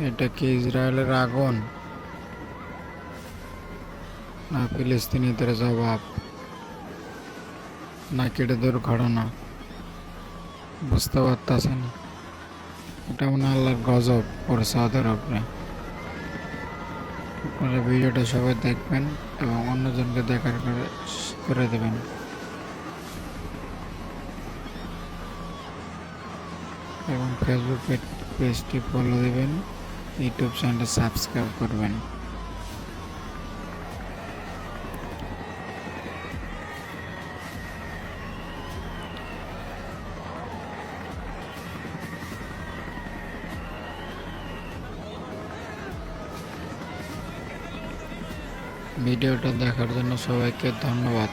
এটা কি ইসরায়েলের আগুন? না, ফিলিস্তিনিদের জবাব। না কেটে দুর্ঘটনা? বুঝতে পারতেছে না এটা মনে আল্লাহর গজব পড়েছে ওদের উপরে। আপনারা ভিডিওটা সবাই দেখবেন এবং অন্যজনকে দেখার করে করে দেবেন। এবং ফেসবুক পেজটি ফলো দেবেন। ইউটিউব চ্যানেলটা সাবস্ক্রাইব করবেন। ভিডিওটা দেখার জন্য সবাইকে ধন্যবাদ।